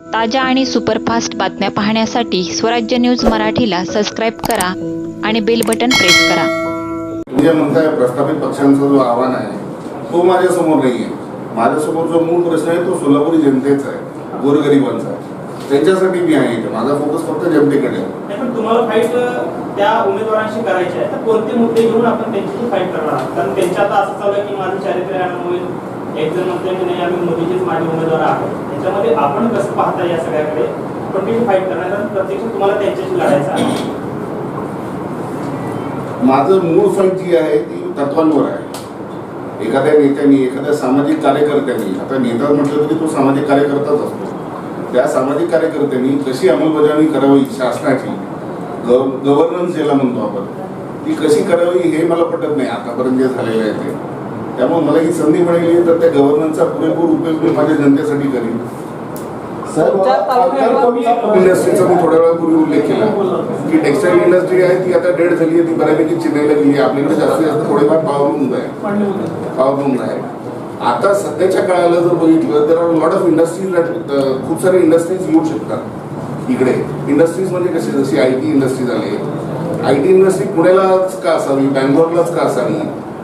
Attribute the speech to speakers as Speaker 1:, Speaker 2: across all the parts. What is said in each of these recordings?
Speaker 1: ताज्या आणि सुपरफास्ट बातम्या पाहण्यासाठी स्वराज्य न्यूज मराठीला सबस्क्राईब करा आणि बेल बटन प्रेस करा.
Speaker 2: तुम्ही जे म्हणताय प्रस्थापित पक्षांचा जो आव्हान आहे तो माझ्यासमोर नाही आहे माझ्यासमोर जो मूळ प्रश्न आहे तो सोलापुरी जनतेचा आहे गोरगरिबांचा आहे. त्यांच्यासाठी मी आहे इथे. माझा फोकस फक्त जनतेकडे आहे.
Speaker 3: नाही, पण तुम्हाला फाईट त्या उमेदवारांशी करायची आहे तर कोणते मुद्दे घेऊन आपण त्यांच्याशी फाईट करणार आहात? कारण त्यांच्या आता असं चालू आहे की माझं चारित्र्य होईल एक जण म्हणतोय की नाही आम्ही मोदीचेच माझे उमेदवार आहोत. त्याच्यामध्ये आपण कसं पाहता या सगळ्याकडे? कोणतीही फाईट करणार कारण प्रत्यक्ष तुम्हाला त्यांच्याशी लढायचं आहे.
Speaker 2: माझं मूळ फाईट जी आहे ती तत्वांवर आहे. एखाद्या नेत्याने एखाद्या सामाजिक कार्यकर्त्यांनी आता नेता म्हटलं तरी तो सामाजिक कार्यकर्ताच असतो. त्या सामाजिक कार्यकर्त्यांनी कशी अंमलबजावणी करावी शासनाची गव्हर्नन्स ज्याला म्हणतो आपण ती कशी करावी हे मला पटत नाही. आतापर्यंत जे झालेलं आहे ते. त्यामुळे मला ही संधी मिळाली तर त्या गव्हर्नन्सचा पुरेपूर उपयोग मी माझ्या जनतेसाठी करीन. इंडस्ट्रीचा मी थोड्या वेळापूर्वी उल्लेख केला? की टेक्सटाईल इंडस्ट्री आहे ती आता डेड झाली आहे ती बऱ्यापैकी चेन्नईला गेली आहे. आपल्याकडे जास्तीत जास्त थोडेफार पावरून आहे. पावरून आहे. आता सध्याच्या काळाला जर बघितलं तर लॉट ऑफ इंडस्ट्रीज खूप सारे इंडस्ट्रीज येऊ शकतात. इकडे इंडस्ट्रीज म्हणजे कसे? जशी आय टी इंडस्ट्री झाली आय टी इंडस्ट्री पुण्यालाच का असावी? बँगलोरलाच का असावी?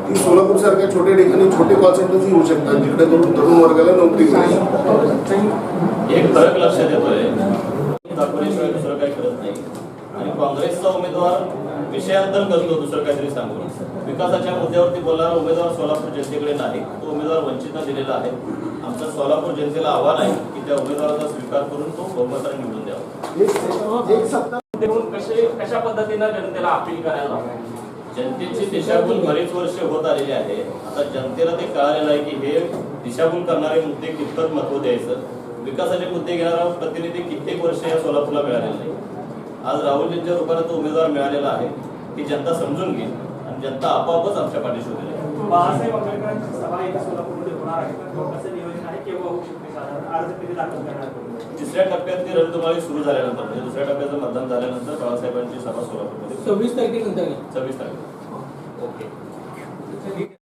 Speaker 2: ती सोलापूर सारख्या छोट्या ठिकाणी छोटे कॉल सेंटर्स येऊ शकतात जिकडे तरुण तरुण वर्गाला नोकरी मिळेल.
Speaker 4: एक फरक लक्षात येतोय. दाखवल्याशिवाय दुसरं काही करत नाही. आणि काँग्रेसचा उमेदवार विषयांतर करतो दुसरं काहीतरी सांगून. विकासाच्या मुद्द्यावरती बोलणारा उमेदवार सोलापूर जनतेकडे नाही. तो उमेदवार वंचितला दिलेला आहे. आमचं सोलापूर जनतेला आव्हान आहे की त्या उमेदवाराचा स्वीकार करून तो बहुमताने निवडून द्यावा. देऊन कसे कशा पद्धतीनं जनतेला अपील करायला जनतेची दिशाभूल बरेच वर्ष होत आलेली आहे. आता जनतेला ते कळालेलं आहे की हे दिशाभूल करणारे मुद्दे कितपत महत्त्व द्यायचं? विकासाचे मुद्दे घेणारा प्रतिनिधी कित्येक वर्ष या सोलापूरला मिळालेला नाही आज राहुलजींच्या रूपाने तो उमेदवार मिळालेला आहे की जनता समजून घेईल आणि जनता आपोआपच आमच्या पाठीशी उभी
Speaker 3: बाळासाहेब आंबेडकरांची सभा सोलापूरमध्ये होणार आहे. होऊ शकते साधारण. अर्ज कधी दाखल करणार तुम्ही?
Speaker 4: तिसऱ्या टप्प्यातली रणधुमाळी सुरू झाल्यानंतर म्हणजे दुसऱ्या टप्प्याचं मतदान झाल्यानंतर बाळासाहेबांची सभा सोलापूरमध्ये
Speaker 5: सव्वीस तारखेनंतर
Speaker 4: सव्वीस तारीख ओके.